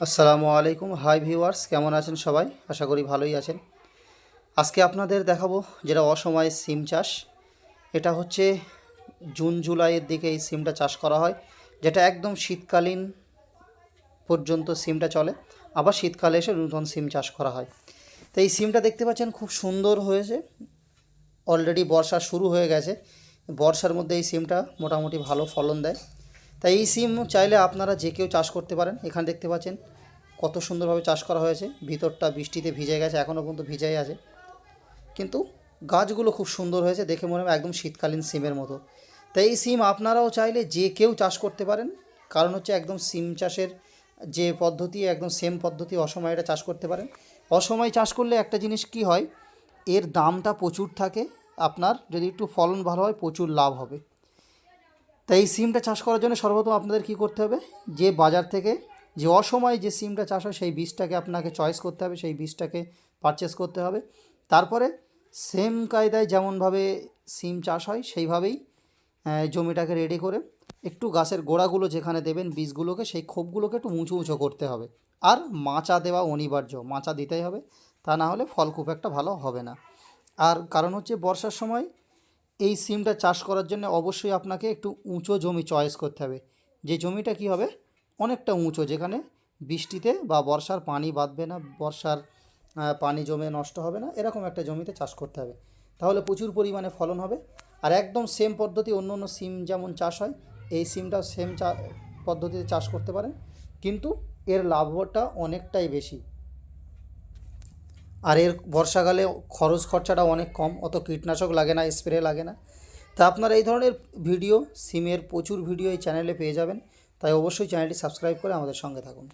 আসসালামু আলাইকুম। Hi viewers, কেমন আছেন সবাই? আশা করি ভালোই আছেন। আজকে আপনাদের দেখাবো যেটা অসময়ে সিম চাষ। এটা হচ্ছে জুন, জুলাইয়ের দিকে এই সিমটা চাষ করা হয়, যেটা একদম শীতকালীন পর্যন্ত সিমটা চলে। আবার শীতকালে এসে নতুন সিম চাষ করা হয়। তো এই সিমটা দেখতে পাচ্ছেন খুব সুন্দর হয়েছে। অলরেডি বর্ষা শুরু হয়ে গেছে। বর্ষার মধ্যে এই সিমটা মোটামুটি ভালো ফলন দেয়। তাই এই সিম চাইলে আপনারা যে কেউ চাষ করতে পারেন, এখানে দেখতে পাচ্ছেন কত সুন্দরভাবে চাষ করা হয়েছে। ভিতরটা বৃষ্টিতে ভিজে গেছে এখনও পর্যন্ত ভিজেই আছে। কিন্তু গাছগুলো খুব সুন্দর হয়েছে, দেখে মনে হয় একদম শীতকালীন সিমের মতো। তাই এই সিম আপনারাও চাইলে যে কেউ চাষ করতে পারেন, কারণ হচ্ছে একদম সিম চাষের যে পদ্ধতি, একদম সেম পদ্ধতি, অসময়ে এটা চাষ করতে পারেন। অসময়ে চাষ করলে একটা জিনিস কি হয়, এর দামটা প্রচুর থাকে, আপনার যদি একটু ফলন ভালো হয়, প্রচুর লাভ হবে। তাই এই সিমটা চাষ করার জন্য সর্বপ্রথম আপনাদের কি করতে হবে? যে বাজার থেকে যে অসময়ে যে সিমটা চাষ হয়, সেই বীজটাকে আপনাকে চয়েস করতে হবে, সেই বীজটাকে পারচেস করতে হবে। তারপরে সেম কায়দায় যেমনভাবে সিম চাষ হয়, সেইভাবেই জমিটাকে রেডি করে একটু গাছের গোড়াগুলো যেখানে দেবেন বীজগুলোকে, সেই খোপগুলোকে একটু উঁচু উঁচু করতে হবে। আর মাচা দেওয়া অনিবার্য, মাচা দিতেই হবে। তা না হলে ফল খুব একটা ভালো হবে না। আর কারণ হচ্ছে বর্ষার সময় এই সিমটা চাষ করার জন্য অবশ্যই আপনাকে একটু উঁচু জমি চয়েস করতে হবে। যে জমিটা কি হবে? অনেকটা উঁচু, যেখানে বৃষ্টিতে বা বর্ষার পানি বাঁধবে না, বর্ষার পানি জমে নষ্ট হবে না, এরকম একটা জমিতে চাষ করতে হবে। তাহলে প্রচুর পরিমাণে ফলন হবে। আর একদম সেম পদ্ধতি অন্য অন্য সিম যেমন চাষ হয়, এই সিমটাও সেম চা, পদ্ধতিতে চাষ করতে পারেন। কিন্তু এর লাভটা অনেকটাই বেশি। আর এর বর্ষাকালে খরচ খরচাটা অনেক কম, অত কীটনাশক লাগে না, স্প্রে লাগে না। তা আপনারা এই ধরনের ভিডিও, সিমের প্রচুর ভিডিও এই চ্যানেলে পেয়ে যাবেন। তাই অবশ্যই চ্যানেলটি সাবস্ক্রাইব করে আমাদের সঙ্গে থাকুন।